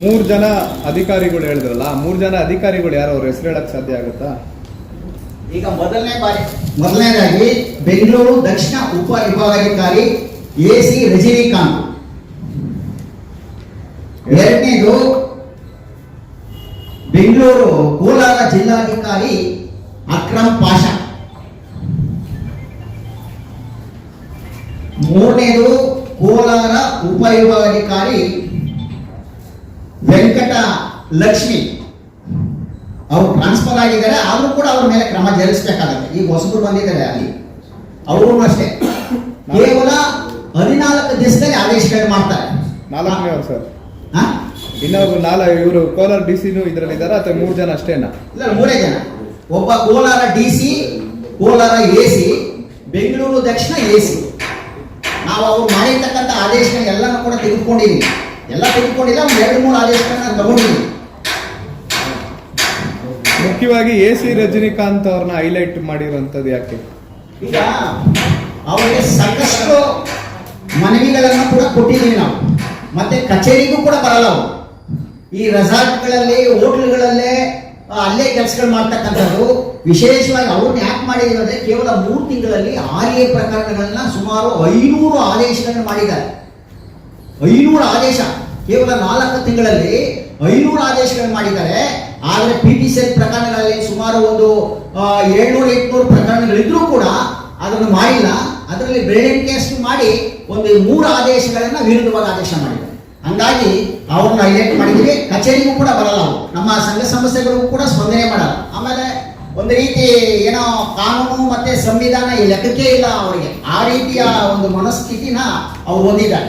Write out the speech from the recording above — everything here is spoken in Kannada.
ಮೂರ್ ಜನ ಅಧಿಕಾರಿಗಳು ಹೇಳಿದ್ರಲ್ಲ ಆ ಮೂರ್ ಜನ ಅಧಿಕಾರಿಗಳು ಯಾರು? ಅವ್ರ ಹೆಸರು ಹೇಳಕ್ ಸಾಧ್ಯ ಆಗುತ್ತಾ? ಈಗ ಮೊದಲನೇ ಬಾರಿ. ಮೊದಲನೇದಾಗಿ ಬೆಂಗಳೂರು ದಕ್ಷಿಣ ಉಪ ವಿಭಾಗಾಧಿಕಾರಿ ಎ ಸಿ ರಜನಿಕಾಂತ್. ಎರಡನೇದು ಬೆಂಗಳೂರು ಕೋಲಾರ ಜಿಲ್ಲಾಧಿಕಾರಿ ಅಕ್ರಮ್ ಪಾಷಾ. ಮೂರನೇದು ಕೋಲಾರ ಉಪವಿಭಾಗಾಧಿಕಾರಿ ಲಕ್ಷ್ಮಿ. ಅವರು ಟ್ರಾನ್ಸ್ಫರ್ ಆಗಿದ್ದಾರೆ ಆದರೂ ಕೂಡ ಅವ್ರ ಮೇಲೆ ಕ್ರಮ ಜರುಗಿಸಬೇಕಾಗತ್ತೆ. ಈಗ ಹೊಸಬರು ಬಂದಿದ್ದಾರೆ ಅಲ್ಲಿ. ಅವರು ಅಷ್ಟೇ. ಕೇವಲ ಹದಿನಾಲ್ಕು ದಿವಸದಲ್ಲಿ ಆದೇಶಗಳು ಮಾಡ್ತಾರೆ. ನಾಲ್ಕನೇ ಅವ್ರು ಸರ್? ಇನ್ನೊಬ್ರು ನಾಲ ಇವರು ಕೋಲಾರ ಡಿ ಸಿನೂ ಇದರಲ್ಲಿ ಇದ್ದಾರೆ ಅಥವಾ ಮೂರು ಜನ ಅಷ್ಟೇನಾ? ಇಲ್ಲ ಮೂರೇ ಜನ. ಒಬ್ಬ Kolar D C Kolar A C Bengaluru Dakshina A C. ನಾವು ಅವ್ರು ಮಾಡಿರ್ತಕ್ಕಂಥ ಆದೇಶನ ಎಲ್ಲನೂ ಕೂಡ ತೆಗೆದುಕೊಂಡಿದ್ದೀನಿ ಎಲ್ಲ ತೆಗೆದುಕೊಂಡಿಲ್ಲ ಒಂದು ಎರಡು ಮೂರು ಆದೇಶಗಳನ್ನ ತಗೊಂಡಿದ್ದೀವಿ ಮುಖ್ಯವಾಗಿ ಎ ಸಿ ರಜನಿಕಾಂತ್ ಅವ್ರನ್ನ ಹೈಲೈಟ್ ಮಾಡಿರುವಂತದ್ದು ಯಾಕೆ? ಈಗ ಅವರಿಗೆ ಸಾಕಷ್ಟು ಮನವಿಗಳನ್ನು ಕೂಡ ಕೊಟ್ಟಿದ್ದೀವಿ ನಾವು. ಮತ್ತೆ ಕಚೇರಿಗೂ ಕೂಡ ಬರಲ್ಲ ಅವರು. ಈ ರೆಸಾರ್ಟ್ಗಳಲ್ಲಿ ಹೋಟ್ಲ್ಗಳಲ್ಲೇ ಅಲ್ಲೇ ಕೆಲಸಗಳು ಮಾಡ್ತಕ್ಕಂಥದ್ದು. ವಿಶೇಷವಾಗಿ ಅವ್ರನ್ನ ಯಾಕೆ ಮಾಡಿದ್ರು ಅಂದ್ರೆ ಕೇವಲ ಮೂರು ತಿಂಗಳಲ್ಲಿ ಆರ್ ಎ ಪ್ರಕರಣಗಳನ್ನ ಸುಮಾರು ಐನೂರು ಆದೇಶಗಳನ್ನು ಮಾಡಿದ್ದಾರೆ. ಐನೂರು ಆದೇಶ. ಕೇವಲ ನಾಲ್ಕು ತಿಂಗಳಲ್ಲಿ ಐನೂರು ಆದೇಶಗಳನ್ನು ಮಾಡಿದ್ದಾರೆ. ಆದರೆ ಪಿ ಟಿ ಸಿ ಪ್ರಕರಣಗಳಲ್ಲಿ ಸುಮಾರು ಒಂದು ಏಳ್ನೂರು, ಎಂಟುನೂರು ಪ್ರಕರಣಗಳಿದ್ರೂ ಕೂಡ ಅದನ್ನು ಮಾಡಿಲ್ಲ. ಅದರಲ್ಲಿ ಬ್ರಿಲಿಯಂಟ್ ಕೇಸ್ ಮಾಡಿ ಒಂದು ಮೂರು ಆದೇಶಗಳನ್ನ ವಿರುದ್ಧವಾದ ಆದೇಶ ಮಾಡಿದೆ. ಹಂಗಾಗಿ ಅವ್ರನ್ನ ಹೈಲೈಟ್ ಮಾಡಿದ್ದೀವಿ ಕಚೇರಿಗೂ ಕೂಡ ಬರಲ್ಲ ನಮ್ಮ ಸಂಘ ಸಂಸ್ಥೆಗಳಿಗೂ ಕೂಡ ಸ್ಪಂದನೆ ಮಾಡಲ್ಲ. ಆಮೇಲೆ ಒಂದು ರೀತಿ ಏನೋ ಕಾನೂನು ಮತ್ತೆ ಸಂವಿಧಾನ ಲೆಕ್ಕಕ್ಕೆ ಇಲ್ಲ ಅವರಿಗೆ. ಆ ರೀತಿಯ ಒಂದು ಮನಸ್ಥಿತಿನ ಅವ್ರು ಹೊಂದಿದ್ದಾರೆ.